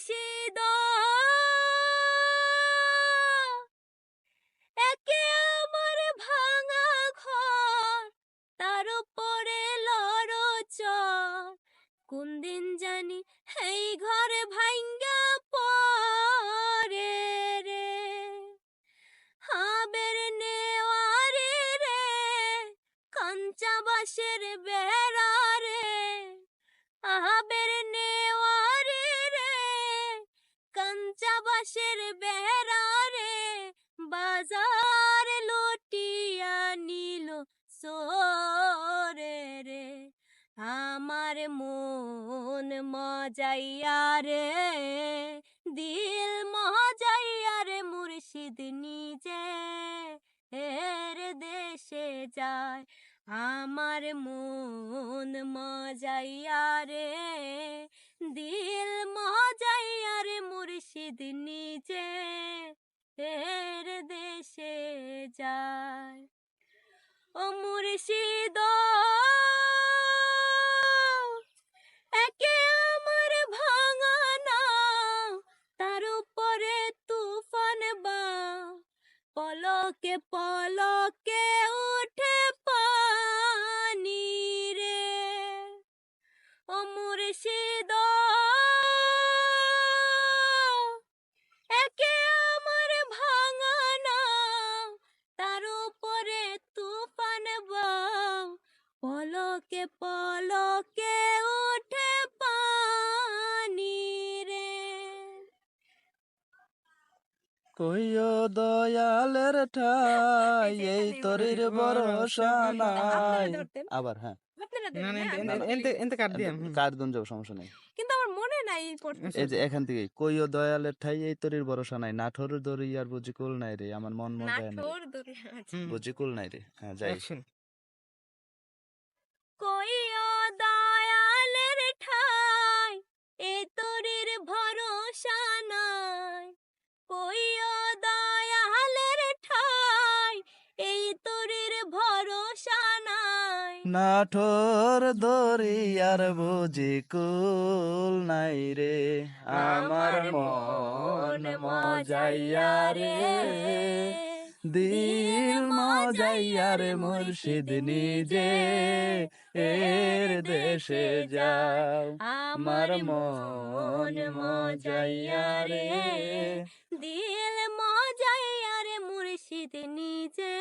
মুর্শিদ একে আমার ভাঙা ঘর, তার উপরে লড়চর কোন দিন জানি এই ঘরে ভাঙ্গা পরে রে। হাবের নেওয়ারে রে, কাঞ্চা বাসের বেড়া কাঞ্চা বাসের বেড়া রে বাজার লুটিয়া নিল সোরে রে। আমার মন মজাইয়া রে, দিল মজাইয়া রে মুর্শিদ নিজে। এর দেশে যায়, আমার মন মজাইয়া রে। মুর্শিদ নিজে এর দেশে যায়। ও মুর্শিদ, একে আমার ভাঙা না তার উপরে তুফান বা পলকে পলকে উঠে পলকে উঠে পানি রে। কইও দয়ালের ঠাই এই তরির ভরসা নাই আবার হ্যাঁ। না না সমস্যা নেই। কিন্তু আমার মনে নাই এই যে এখান থেকে কইও দয়ালের ঠাই এই তরির ভরসা নাই। নাঠোর দরিয়ার বুঝি কুল নাই রে আমার মন দূরে হুম, বুঝি কুল নাই রে। হ্যাঁ যাই। action. কইও দয়ালের ঠাই এ তোরের ভরসা নাই। কইও দয়ালের ঠাই এই তোরের ভরসা নাই। নাঠোর দরিয়ার বুঝি কুল নাই রে আমার মন মজাইয়া রে। দিল মজাইয়ার মুর্শিদ নিজে এর দেশে যাও। আমার মন মজাই আরে দিল মজাই রে মুর্শিদ নিজে